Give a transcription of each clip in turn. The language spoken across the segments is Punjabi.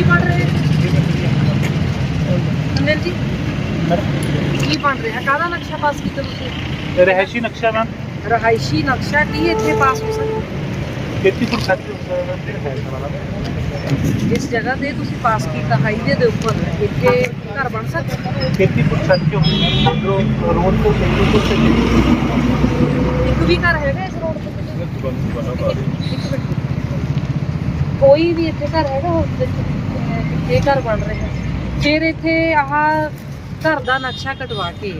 ਕੀ ਬਣ ਰਹੇ ਅੰਦਰ ਜੀ ਕੀ ਬਣ ਰਿਹਾ ਕਾਹਦਾ ਨਕਸ਼ਾ ਪਾਸ ਕੀਤਾ ਤੁਸੀਂ ਰਹਿਸ਼ੀ ਨਕਸ਼ਾ ਮੈਮ ਰਹਾਇਸ਼ੀ ਨਕਸ਼ਾ ਕੀ ਇੱਥੇ ਪਾਸ ਹੋ ਸਕਦਾ ਖੇਤੀ ਤੋਂ ਸੱਚ ਇਸ ਜਗ੍ਹਾ ਤੇ ਤੁਸੀਂ ਪਾਸ ਕੀਤਾ ਹਾਈਵੇ ਦੇ ਉੱਪਰ ਇੱਥੇ ਘਰ ਬਣ ਸਕਦਾ ਖੇਤੀ ਤੋਂ ਸੱਚ ਜੋ ਰੋਡ ਤੋਂ ਖੇਤੀ ਤੋਂ ਸੱਚ ਇੱਕ ਵੀ ਘਰ ਹੈਗਾ ਇਸ ਰੋਡ ਤੋਂ ਇੱਕ ਮਿੰਟ ਕੋਈ ਵੀ ਇੱਥੇ ਘਰ ਹੈਗਾ ਉਸ ਵਿੱਚ ਅਹ, ਘਰ ਬਣ ਰਿਹਾ। ਫਿਰ ਇੱਥੇ ਆਹ ਘਰ ਦਾ ਨਕਸ਼ਾ ਕਟਵਾ ਕੇ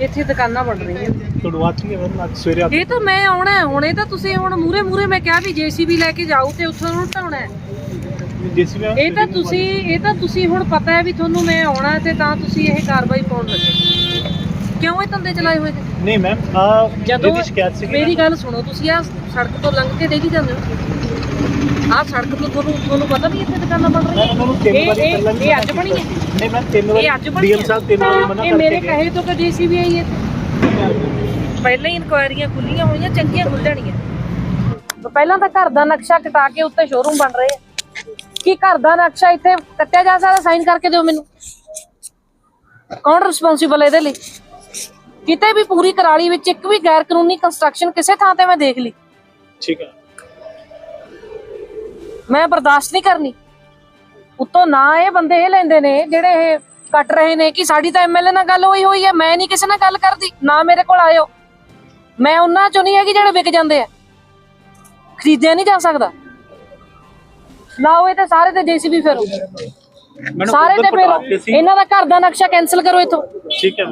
ਇੱਥੇ ਦੁਕਾਨਾਂ ਬਣ ਰਹੀਆਂ। ਇਹ ਤਾਂ ਮੈਂ ਆਉਣਾ ਹੈ ਹੁਣ ਤਾਂ ਤੁਸੀਂ ਹੁਣ ਮੂਰੇ ਮੂਰੇ ਮੈਂ ਕਿਹਾ ਵੀ ਜੀਸੀਬੀ ਲੈ ਕੇ ਜਾਓ ਤੇ ਉੱਥੋਂ ਨੂੰ ਢਾਉਣਾ ਹੈ। ਇਹ ਤਾਂ ਤੁਸੀਂ ਇਹ ਤਾਂ ਤੁਸੀਂ ਹੁਣ ਪਤਾ ਹੈ ਵੀ ਤੁਹਾਨੂੰ ਮੈਂ ਆਉਣਾ ਤੇ ਤਾਂ ਤੁਸੀਂ ਇਹ ਕਾਰਵਾਈ ਪਾਉਣ ਲੱਗੇ। ਕਿਉਂ ਇਹ ਧੰਦੇ ਚਲਾਏ ਹੋਏ ਨੇ? ਨਹੀਂ ਮੈਮ ਆ ਜਦੋਂ ਜਿਹਦੀ ਸ਼ਿਕਾਇਤ ਸੀ ਮੇਰੀ ਗੱਲ ਸੁਣੋ ਤੁਸੀਂ ਆ ਸੜਕ ਤੋਂ ਲੰਘ ਕੇ ਡੇਗੀ ਜਾਂਦੇ ਹੋ। ਆ ਸੜਕ ਤੋਂ ਤੁਹਾਨੂੰ ਤੁਹਾਨੂੰ ਪਤਾ ਵੀ ਇੱਥੇ ਦੁਕਾਨਾਂ ਬਣ ਰਹੀਆਂ ਮੈਂ ਤੁਹਾਨੂੰ ਤਿੰਨ ਵਾਰੀ ਇਹ- ਪਹਿਲਾਂ ਇਹ ਅੱਜ ਬਣੀ ਹੈ? ਨਹੀਂ ਮੈਮ ਤਿੰਨ ਵਾਰੀ ਡੀਐਮ ਸਾਹਿਬ ਤਿੰਨ ਵਾਰੀ ਮਨਾ ਇਹ ਮੇਰੇ ਕਰਕੇ ਗਏ। ਕਹੇ ਤੋਂ ਤਾਂ ਜੀਸੀਬੀਆਈ ਹੈ। ਪਹਿਲਾਂ ਹੀ ਇਨਕੁਆਇਰੀਆਂ ਖੁੱਲੀਆਂ ਹੋਈਆਂ ਚੰਗੀਆਂ ਖੁੱਲ ਖੁੱਲਣੀਆਂ ਪਹਿਲਾਂ ਤਾਂ ਘਰ ਦਾ ਨਕਸ਼ਾ ਕਟਾ ਕੇ ਉੱਤੇ ਸ਼ੋਰੂਮ ਬਣ ਰਹੇ ਆ ਕੀ ਘਰ ਦਾ ਨਕਸ਼ਾ ਇੱਥੇ ਕੱਟਿਆ ਜਾ ਸਕਦਾ? ਸਾਈਨ ਕਰਕੇ ਦਿਓ ਮੈਨੂੰ। ਕੌਣ ਰਿਸਪੌਂਸਿਬਲ ਹੈ ਇਹਦੇ ਲਈ? ਕਿਤੇ ਵੀ ਪੂਰੀ ਕਰਾਲੀ ਵਿੱਚ ਇੱਕ ਵੀ ਗੈਰ ਕਾਨੂੰਨੀ ਕੰਸਟਰਕਸ਼ਨ ਕਿਸੇ ਥਾਂ ਤੇ ਮੈਂ ਦੇਖ ਲਈ। ਠੀਕ ਹੈ ਮੈਂ ਬਰਦਾਸ਼ਤ ਨਹੀਂ ਕਰਨੀ। ਉੱਤੋਂ ਨਾ ਇਹ ਬੰਦੇ ਇਹ ਲੈਂਦੇ ਨੇ ਜਿਹੜੇ ਇਹ ਕੱਟ ਰਹੇ ਨੇ ਕਿ ਸਾਡੀ ਤਾਂ ਐਮਐਲਏ ਨਾਲ ਗੱਲ ਹੋਈ ਹੋਈ ਹੈ ਮੈਂ ਨਹੀਂ ਕਿਸੇ ਨਾਲ ਗੱਲ ਕਰਦੀ ਨਾ ਮੇਰੇ ਕੋਲ ਆਇਓ। ਮੈਂ ਉਹਨਾਂ ਚੋਂ ਨਹੀਂ ਹੈਗੀ ਜਿਹੜੇ ਵਿਕ ਜਾਂਦੇ ਆ। ਖਰੀਦਿਆ ਨਹੀਂ ਜਾ ਸਕਦਾ। ਲਾਓ ਇਹ ਤਾਂ ਸਾਰੇ ਤੇ ਜੀਸੀਬੀ ਫੇਰੋ। ਸਾਰੇ ਤੇ ਫੇਰੋ। ਇਹਨਾਂ ਦਾ ਘਰ ਦਾ ਨਕਸ਼ਾ ਕੈਨਸਲ ਕਰੋ ਇਥੋਂ। ਠੀਕ ਹੈ।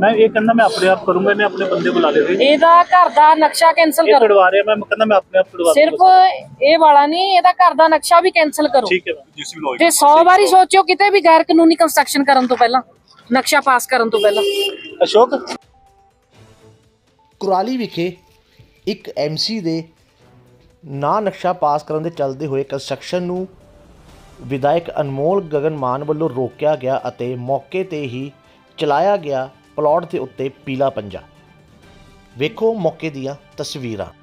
ਮੈਂ ਇਹ ਕਹਿੰਦਾ ਮੈਂ ਆਪਣੇ ਆਪ ਕਰੂੰਗਾ ਇਹਨੇ ਆਪਣੇ ਬੰਦੇ ਬੁਲਾ ਲਏ ਸੀ। ਇਹਦਾ ਘਰ ਦਾ ਨਕਸ਼ਾ ਕੈਨਸਲ ਕਰੋ। ਕਢਵਾ ਰਿਹਾ ਮੈਂ ਕਹਿੰਦਾ ਮੈਂ ਆਪਣੇ ਆਪ ਕਢਵਾ ਸਿਰਫ ਇਹ ਵਾਲਾ ਨਹੀਂ ਇਹਦਾ ਘਰ ਦਾ ਨਕਸ਼ਾ ਵੀ ਕੈਨਸਲ ਕਰੋ। ਠੀਕ ਹੈ ਮੈਮ। ਜਿਸ ਵੀ ਤੇ 100 ਵਾਰੀ ਸੋਚਿਓ ਕਿਤੇ ਵੀ ਗੈਰ ਕਾਨੂੰਨੀ ਕੰਸਟਰਕਸ਼ਨ ਕਰਨ ਤੋਂ ਪਹਿਲਾਂ ਨਕਸ਼ਾ ਪਾਸ ਕਰਨ ਤੋਂ ਪਹਿਲਾਂ। ਅਸ਼ੋਕ? ਕੁਰਾਲੀ ਵਿਖੇ ਇੱਕ ਐਮਸੀ ਦੇ ਨਾ ਨਕਸ਼ਾ ਪਾਸ ਕਰਨ ਦੇ ਚੱਲਦੇ ਹੋਏ ਕੰਸਟਰਕਸ਼ਨ ਨੂੰ ਵਿਧਾਇਕ ਅਨਮੋਲ ਗਗਨ ਮਾਨ ਵੱਲੋਂ ਰੋਕਿਆ ਗਿਆ ਅਤੇ ਮੌਕੇ ਤੇ ਹੀ ਚਲਾਇਆ ਗਿਆ ਪਲਾਟ ਦੇ ਉੱਤੇ ਪੀਲਾ ਪੰਜਾ। ਵੇਖੋ ਮੌਕੇ ਦੀਆਂ ਤਸਵੀਰਾਂ।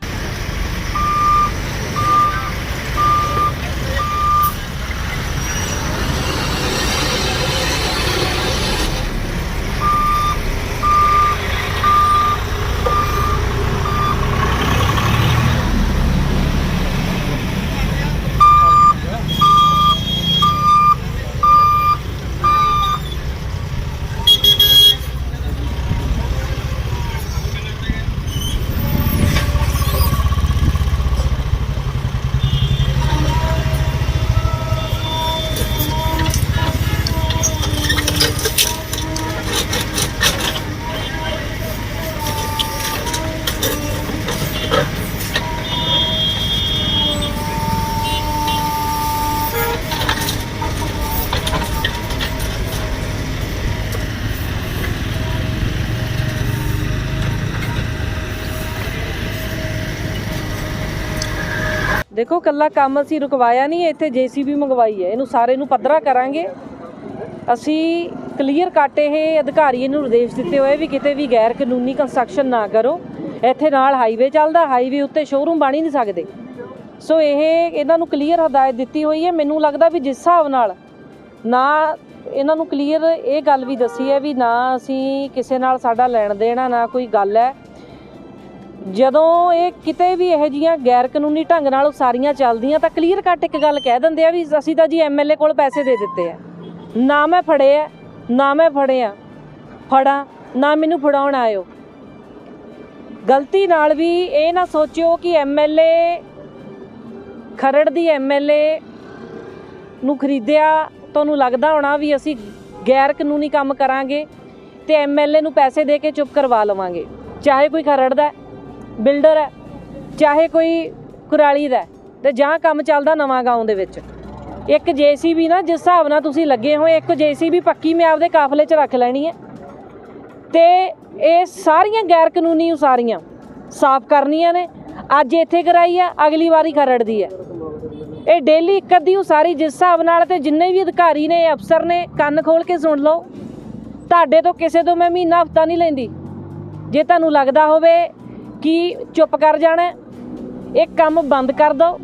ਦੇਖੋ ਕੱਲਾ ਕੰਮ ਅਸੀਂ ਰੁਕਵਾਇਆ ਨਹੀਂ, ਇੱਥੇ ਜੀਸੀਬੀ ਮੰਗਵਾਈ ਹੈ। ਇਹਨੂੰ ਸਾਰੇ ਨੂੰ ਪੱਧਰਾ ਕਰਾਂਗੇ। ਅਸੀਂ ਕਲੀਅਰ ਕੱਟ ਇਹ ਅਧਿਕਾਰੀ ਨੂੰ ਨਿਰਦੇਸ਼ ਦਿੱਤੇ ਹੋਏ ਵੀ ਕਿਤੇ ਵੀ ਗੈਰ ਕਾਨੂੰਨੀ ਕੰਸਟਰਕਸ਼ਨ ਨਾ ਕਰੋ। ਇੱਥੇ ਨਾਲ ਹਾਈਵੇ ਚੱਲਦਾ ਹਾਈਵੇ ਉੱਤੇ ਸ਼ੋਰੂਮ ਬਣ ਹੀ ਨਹੀਂ ਸਕਦੇ। ਸੋ ਇਹ ਇਹਨਾਂ ਨੂੰ ਕਲੀਅਰ ਹਦਾਇਤ ਦਿੱਤੀ ਹੋਈ ਹੈ। ਮੈਨੂੰ ਲੱਗਦਾ ਵੀ ਜਿਸ ਹਿਸਾਬ ਨਾਲ ਨਾ ਇਹਨਾਂ ਨੂੰ ਕਲੀਅਰ ਇਹ ਗੱਲ ਵੀ ਦੱਸੀ ਹੈ ਵੀ ਨਾ ਅਸੀਂ ਕਿਸੇ ਨਾਲ ਸਾਡਾ ਲੈਣ ਦੇਣਾ ਨਾ ਕੋਈ ਗੱਲ ਹੈ। ਜਦੋਂ ਇਹ ਕਿਤੇ ਵੀ ਇਹੋ ਜੀਆਂ ਗੈਰ ਕਾਨੂੰਨੀ ਢੰਗ ਨਾਲ ਉਸਾਰੀਆਂ ਚੱਲਦੀਆਂ ਤਾਂ ਕਲੀਅਰ ਕੱਟ ਇੱਕ ਗੱਲ ਕਹਿ ਦਿੰਦੇ ਆ ਵੀ ਅਸੀਂ ਤਾਂ ਜੀ ਐਮਐਲਏ ਕੋਲ ਪੈਸੇ ਦੇ ਦਿੱਤੇ ਆ। ਨਾ ਮੈਂ ਫੜੇ ਆ, ਨਾ ਮੈਂ ਫੜਿਆ ਫੜਾ, ਨਾ ਮੈਨੂੰ ਫੜਾਉਣ ਆਇਓ। ਗਲਤੀ ਨਾਲ ਵੀ ਇਹ ਨਾ ਸੋਚਿਓ ਕਿ ਐਮਐਲਏ ਖਰੜ ਦੀ ਐਮਐਲਏ ਨੂੰ ਖਰੀਦਿਆ ਤੁਹਾਨੂੰ ਲੱਗਦਾ ਹੋਣਾ ਵੀ ਅਸੀਂ ਗੈਰ ਕਾਨੂੰਨੀ ਕੰਮ ਕਰਾਂਗੇ ਤੇ ਐਮਐਲਏ ਨੂੰ ਪੈਸੇ ਦੇ ਕੇ ਚੁੱਪ ਕਰਵਾ ਲਵਾਂਗੇ। ਚਾਹੇ ਕੋਈ ਖਰੜ ਦਾ ਬਿਲਡਰ ਹੈ ਚਾਹੇ ਕੋਈ ਕੁਰਾਲੀ ਦਾ ਹੈ, ਤੇ ਜਾਂ ਕੰਮ ਚੱਲਦਾ ਨਵਾਂ ਗਾਉਂ ਦੇ ਵਿੱਚ। ਇੱਕ ਜੀਸੀਬੀ ਨਾ ਜਿਸ ਹਿਸਾਬ ਨਾਲ ਤੁਸੀਂ ਲੱਗੇ ਹੋਏ ਇੱਕ ਜੀਸੀਬੀ ਪੱਕੀ ਮੈਂ ਆਪਦੇ ਕਾਫਲੇ 'ਚ ਰੱਖ ਲੈਣੀ ਹੈ। ਤੇ ਇਹ ਸਾਰੀਆਂ ਗੈਰ ਕਾਨੂੰਨੀ ਉਸਾਰੀਆਂ ਸਾਫ਼ ਕਰਨੀਆਂ ਨੇ। ਅੱਜ ਇੱਥੇ ਕਰਾਈ ਆ ਅਗਲੀ ਵਾਰੀ ਖਰੜ ਦੀ ਹੈ। ਇਹ ਡੇਲੀ ਇੱਕ ਅੱਧੀ ਉਸਾਰੀ ਜਿਸ ਹਿਸਾਬ ਨਾਲ ਤੇ ਜਿੰਨੇ ਵੀ ਅਧਿਕਾਰੀ ਨੇ ਅਫਸਰ ਨੇ ਕੰਨ ਖੋਲ ਕੇ ਸੁਣ ਲਓ। ਤੁਹਾਡੇ ਤੋਂ ਕਿਸੇ ਤੋਂ ਮੈਂ ਮਹੀਨਾ ਹਫਤਾ ਨਹੀਂ ਲੈਂਦੀ। ਜੇ ਤੁਹਾਨੂੰ ਲੱਗਦਾ ਹੋਵੇ ਕਿ ਚੁੱਪ ਕਰ ਜਾਣਾ ਇਹ ਕੰਮ ਬੰਦ ਕਰ ਦਿਓ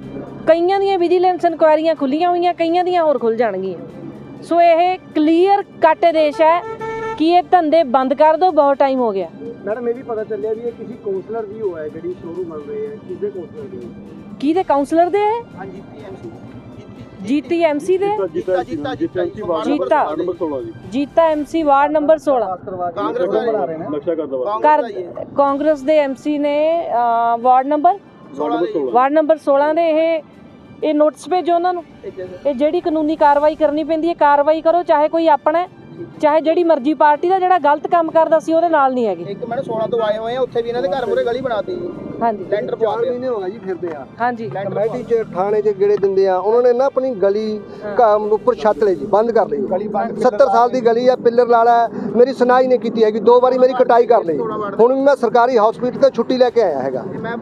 ਕਈਆਂ ਦੀਆਂ ਵਿਜੀਲੈਂਸ ਇਨਕੁਆਇਰੀਆਂ ਖੁੱਲੀਆਂ ਹੋਈਆਂ ਕਈਆਂ ਦੀਆਂ ਹੋਰ ਖੁੱਲ ਜਾਣਗੀਆਂ। ਸੋ ਇਹ ਕਲੀਅਰ ਕੱਟ ਦੇਸ਼ ਹੈ ਕਿ ਇਹ ਧੰਦੇ ਬੰਦ ਕਰ ਦਿਓ ਬਹੁਤ ਟਾਈਮ ਹੋ ਗਿਆ। ਮੈਡਮ ਇਹ ਵੀ ਪਤਾ ਚੱਲਿਆ ਵੀ ਇਹ ਕਿਸੇ ਕਾਉਂਸਲਰ ਦੀ ਹੋਇਆ ਜਿਹੜੀ ਸ਼ੋਰੂਮ ਬਣ ਰਹੀ ਹੈ। ਕਿਸੇ ਕਾਉਂਸਲਰ ਦੀ? ਕਿਹਦੇ ਕਾਉਂਸਲਰ ਦੇ ਹੈ? ਹਾਂਜੀ ਪੀਐਮਸੀ ਜੀਟੀ ਐਮਸੀ ਦੇ? Jeeta Jeeta Jeeta Jeeta Jeeta MC ward number 16 Congress ਦਾ ਬਣਾ ਰਹੇ ਨੇ ਨਕਸ਼ਾ ਕਰ ਦਵਾ ਕਰ ਕਾਂਗਰਸ ਦੇ ਐਮਸੀ ਨੇ ਵਾਰਡ ਨੰਬਰ? 16 ਵਾਰਡ ਨੰਬਰ 16 ਦੇ ਇਹ ਇਹ ਨੋਟਿਸ ਭੇਜੋ ਉਹਨਾਂ ਨੂੰ। ਇਹ ਜਿਹੜੀ ਕਾਨੂੰਨੀ ਕਾਰਵਾਈ ਕਰਨੀ ਪੈਂਦੀ ਹੈ ਕਾਰਵਾਈ ਕਰੋ ਚਾਹੇ ਕੋਈ ਆਪਣਾ ਚਾਹੇ ਜਿਹੜੀ ਮਰਜ਼ੀ ਪਾਰਟੀ ਦਾ ਜਿਹੜਾ ਗਲਤ ਕੰਮ ਕਰਦਾ ਸੀ ਉਹਦੇ ਨਾਲ ਨਹੀਂ ਹੈਗੇ। ਇੱਕ ਮੈਡਮ 16 ਤੋਂ ਆਏ ਹੋਏ ਆ ਉੱਥੇ ਵੀ ਇਹਨਾਂ ਦੇ ਘਰ ਮੂਰੇ ਗਲੀ ਬਣਾਤੀ। ਜੀ ਹਾਂਜੀ। ਲੈਂਟਰ ਪਵਾ ਕੇ ਮਹੀਨੇ ਹੋ ਗਏ ਜੀ ਫਿਰਦੇ ਆ। ਹਾਂਜੀ। ਕਮੇਟੀ ਚ ਥਾਣੇ ਚ ਗੇੜੇ ਦਿੰਦੇ ਆ। ਉਹਨਾਂ ਨੇ ਨਾ ਆਪਣੀ ਗਲੀ ਘਰ ਉੱਪਰ ਛੱਤ ਲਈ ਜੀ ਬੰਦ ਕਰ ਲਈ। ਗਲੀ ਬੰਦ 70 ਸਾਲ ਦੀ ਗਲੀ ਆ ਪਿੱਲਰ ਲਾਲਾ ਹੈ, ਮੇਰੀ ਸੁਣਾਈ ਨਹੀਂ ਕੀਤੀ ਹੈਗੀ। ਦੋ ਵਾਰੀ ਮੇਰੀ ਕਟਾਈ ਕਰ ਲਈ। ਹੁਣ ਵੀ ਮੈਂ ਸਰਕਾਰੀ ਹਸਪੀਟਲ ਤੋਂ ਛੁੱਟੀ ਲੈ ਕੇ ਆਇਆ ਹੈਗਾ। ਮੈਂ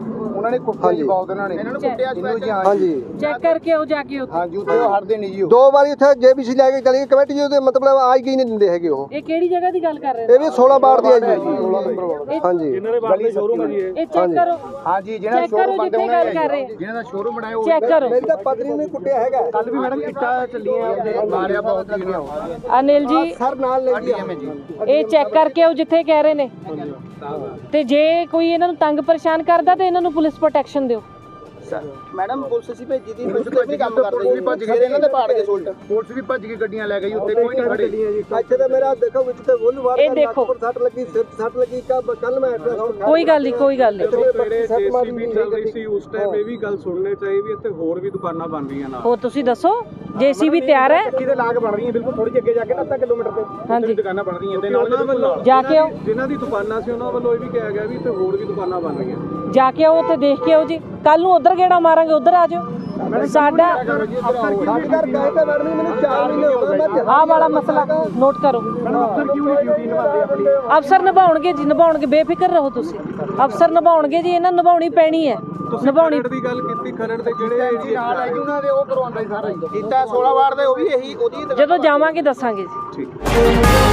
ਉਹਨਾਂ ਨੇ ਕੁੱਟਿਆ। ਜੀ ਬਹੁਤ ਉਹਨਾਂ ਨੇ ਇਹਨਾਂ ਨੂੰ ਕੁੱਟਿਆ ਜੀ ਹਾਂਜੀ। ਚੈੱਕ ਕਰਕੇ ਉਹ ਜਾ ਕੇ ਉੱਥੇ ਹਾਂਜੀ ਉੱਥੇ ਉਹ ਹਟਦੇ ਨਹੀਂ ਜੀ ਉਹ। ਦੋ ਵਾਰੀ ਉੱਥੇ ਜੇਬੀਸੀ ਲੈ ਕੇ ਚਲੀ ਗਈ ਕਮੇਟੀ ਜੀ ਉਹਦੇ ਮਤਲਬ ਆਈ ਗਈ ਨਹੀਂ ਦਿੰਦੇ ਹੈਗੇ ਉਹ। ਇਹ ਕਿਹੜੀ ਜਗ੍ਹਾ ਦੀ ਗੱਲ ਕਰ ਰਹੇ ਇਹ ਵੀ 16 ਬਾਰ ਦੀ ਹੈ ਜੀ। ਨੇ ਹਾਂਜੀ। ਗਲੀ ਸ਼ੋਰੂਮ ਹੈ ਜੀ ਇਹ। ਇਹ ਚੈੱਕ ਕਰੋ। ਹਾਂਜੀ ਜਿਹਨਾਂ ਦਾ ਚੈੱਕ ਕਰੋ ਸ਼ੋਰੂਮ ਜਿੱਥੇ ਗੱਲ ਕਰ ਰਹੇ। ਜਿਹਨਾਂ ਦਾ ਸ਼ੋਰੂਮ ਬਣਾਇਆ ਉਹ ਚੈੱਕ ਕਰੋ। ਮੇਰੀ ਤਾਂ ਪਤਨੀ ਨੇ ਕੁੱਟਿਆ ਹੈਗਾ। ਕੱਲ ਵੀ ਮੈਡਮ ਇੱਟਾਂ ਚੱਲੀਆਂ ਆਪਣੇ ਮਾਰਿਆ ਬਹੁਤ ਜੀ ਨੇ ਅਨਿਲ ਜੀ ਸਰ ਨਾਲ ਲੈ ਗਿਆ। ਜੀ। ਇਹ ਚੈੱਕ ਕਰਕੇ ਜਿੱਥੇ ਕਹਿ ਰਹੇ ਨੇ। ਤੇ ਜੇ ਕੋਈ ਇਹਨਾਂ ਨੂੰ ਤੰਗ ਪਰੇਸ਼ਾਨ ਕਰਦਾ ਤੇ ਇਹਨਾਂ ਨੂੰ ਪੁਲਿਸ ਪ੍ਰੋਟੈਕਸ਼ਨ ਦਿਓ। ਮੈਡਮ ਪੁਲਿਸ ਸੀ ਭੇਜੀ ਦੀ ਪੁਲਿਸ ਵੀ ਕੰਮ ਕਰਦੇ ਸੀ। ਫਿਰ ਇਹਨਾਂ ਦੇ ਪਾੜ ਕੇ ਸੁਲਟ ਪੁਲਿਸ ਵੀ ਭੱਜ ਕੇ ਗੱਡੀਆਂ ਲੈ ਗਈ ਉੱਤੇ ਕੋਈ ਨਹੀਂ ਖੜੇ ਇੱਥੇ ਤਾਂ ਮੇਰਾ ਦੇਖੋ ਵਿੱਚ ਤੇ ਗੋਲ ਵਾਰ ਇਹ ਦੇਖੋ। ਸੱਟ ਲੱਗੀ ਸੱਟ ਲੱਗੀ ਕੱਲ ਮੈਂ ਕੋਈ ਗੱਲ ਨਹੀਂ ਕੋਈ ਗੱਲ ਨਹੀਂ। ਜੇਸੀਬੀ ਚੱਲ ਰਹੀ ਸੀ ਉਸ ਟਾਈਮ ਇਹ ਵੀ ਗੱਲ ਸੁਣਨੇ ਚਾਹੀ ਵੀ ਇੱਥੇ ਹੋਰ ਵੀ ਦੁਕਾਨਾਂ ਬਣ ਰਹੀਆਂ ਨਾਲ। ਹੋਰ ਤੁਸੀਂ ਦੱਸੋ? ਜੇਸੀਬੀ ਤਿਆਰ ਹੈ। ਕਿਤੇ ਲਾਗ ਬਣ ਰਹੀਆਂ ਬਿਲਕੁਲ ਥੋੜੀ ਜਿਹੀ ਅੱਗੇ ਜਾ ਕੇ ਨਾ ਅੱਧਾ ਕਿਲੋਮੀਟਰ ਤੇ ਹਾਂਜੀ। ਦੁਕਾਨਾਂ ਬਣ ਰਹੀਆਂ ਤੇ ਨਾਲ ਜਾ ਕੇ ਆਓ। ਜਿਨ੍ਹਾਂ ਦੀ ਦੁਕਾਨਾਂ ਸੀ ਉਹਨਾਂ ਵੱਲੋਂ ਇਹ ਵੀ ਕਿਹਾ ਗਿਆ ਵੀ ਇੱਥੇ ਹੋਰ ਵੀ ਦੁਕਾਨਾਂ ਬਣ ਰਹੀਆਂ ਜਾ ਕੇ ਆਓ ਉੱਥੇ ਦੇਖ ਕੇ ਆਓ ਜੀ। ਕੱਲ ਨੂੰ ਉਧਰ ਗੇੜਾ ਮਾਰਾਂਗੇ ਉਧਰ ਆ ਜਾਓ। ਸਾਡਾ ਸਾਡੇ ਘਰ ਗਏ ਤੇ ਮੈਡਮ ਜੀ ਮੈਨੂੰ 4 ਮਹੀਨੇ ਹੋ ਗਏ ਮੈਂ ਆਹ ਵਾਲਾ ਮਸਲਾ ਨੋਟ ਕਰੋ। ਅਫਸਰ ਨਿਭਾਉਣਗੇ ਜੀ ਨਿਭਾਉਣਗੇ। ਬੇਫਿਕਰ ਰਹੋ ਤੁਸੀਂ। ਅਫਸਰ ਨਿਭਾਉਣਗੇ ਜੀ ਇਹਨਾਂ ਨੂੰ ਨਿਭਾਉਣੀ ਪੈਣੀ ਹੈ। ਨਿਭਾਉਣੀ ਖਰੜ ਦੀ ਗੱਲ ਕੀਤੀ ਖਰੜ ਦੇ ਜਿਹੜੇ ਏਰੀਏ ਨਾਲ ਹੈ ਜੀ ਉਹਨਾਂ ਦੇ ਉਹ ਕਰਵਾਉਂਦਾ ਸਾਰਾ ਕੀਤਾ 16 ਵਾਰ ਦੇ ਉਹ ਵੀ ਇਹੀ ਉਹਦੀ ਜਦੋਂ ਜਾਵਾਂਗੇ ਦੱਸਾਂਗੇ ਜੀ। ਠੀਕ।